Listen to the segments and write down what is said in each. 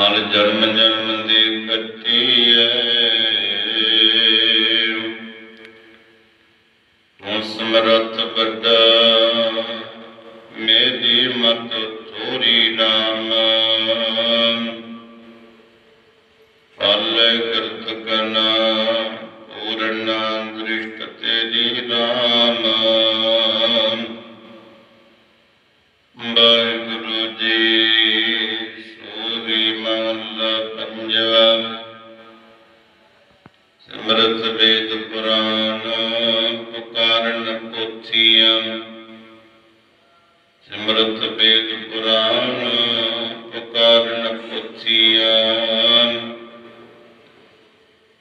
ਮਨ ਜਨਮ ਜਨਮ ਦੀ ਕੱਟੀ ਐ ਤੂੰ ਸਮਰਥ ਵੱਡਾ, ਮੇਰੀ ਮਤ ਥੋਰੀ ਨਾਮ ਫਲ ਕਰਤ ਕਨਾ, ਪੂਰਨਾ ਦ੍ਰਿਸ਼ਟ ਤੇਰੀ ਨਾਮ ਵੇਦ ਪੁਰਾਨ ਪੁਕਾਰਨ ਪੋਥੀਆਂ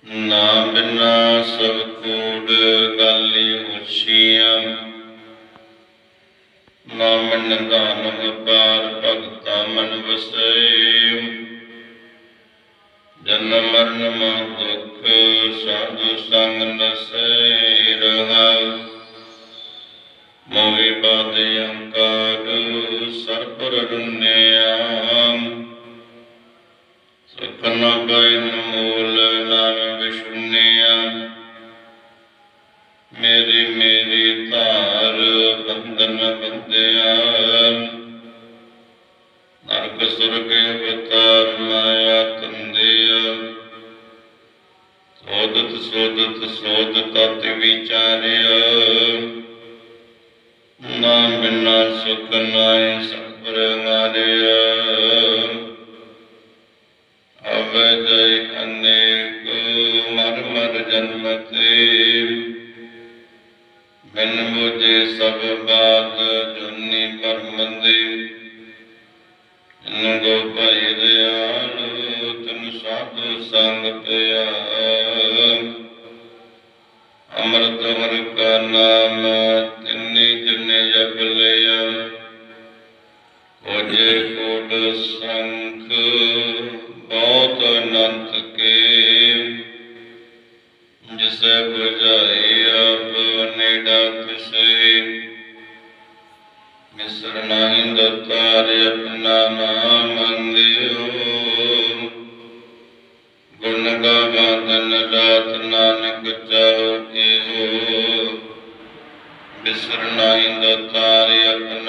ਨਾ ਬਿਨਾ ਸਭ ਕੂੜ ਗਾਲੀ ਹੁਸ਼ੀਆਂ ਨਾਮ ਨਿਧਾਨ ਵਪਾਰ ਭਗਤਾ ਮਨ ਵਸੈ ਜਨਮ ਮਰਨ ਮੋਹ ਦੁਖ ਸਾਧੂ ਸੰਗ ਨਸੈ ਰਹਾ। ਮੋਹਿ ਬਾਦ ਅੰਕਾਰ ਸਰਪਰ ਰੁਨਿਆ ਸੁਖ ਨ ਬੈਨ ਨਾਮ ਵਿਸ਼ੁਨਿਆ। ਮੇਰੀ ਮੇਰੀ ਧਾਰ ਬੰਧਨ ਬੰਦਿਆ ਨਰਕ ਸੁਰਗ ਅਵਤਾਰ ਮਾਇਆ ਤੰਦਿਆ। ਸੋਦਤ ਸੋਦਤ ਸੋਦ ਤਤ ਵਿਚਾਰਿਆ। ਨਾਮ ਬਿਨਾ ਸੁਖ ਨਾਇ ਸਬਰ ਨਾਰਿਆ ਅਵੈ ਅਨੇਕ ਮਰ ਮਰ ਜਨਮ ਤੇ। ਬਿਨ ਬੁਝੇ ਸਭ ਬਾਤ ਜੁਨੀ ਪਰਮੰਦੇ ਇਨ ਗੋ ਭਾਈ ਦਿਆਲ, ਤਨ ਸਾਧੂ ਸੰਗ ਪਿਆ ਅੰਮ੍ਰਿਤ ਹਰ ਕਾ ਨਾਮ ਸੰਖ ਬਹੁਤ ਅਨੰਤ ਕੇ। ਜਿਸੈ ਬੁਝਾਈ ਆਪ ਨੇੜਾ ਤਿਸੈ ਮਿਸਰ ਨਾਹੀਂ ਦਤਾਰ ਆਪਣਾ ਨਾਮ ਮੰਦਿਓ ਗੁਣ ਗਾਵਾ ਦਿਨ ਰਾਤ ਨਾਨਕ ਚਾਉ ਏਹੋ ਬਿਸਰ ਨਾਹੀਂ ਦਤਾਰ ਆਪਣਾ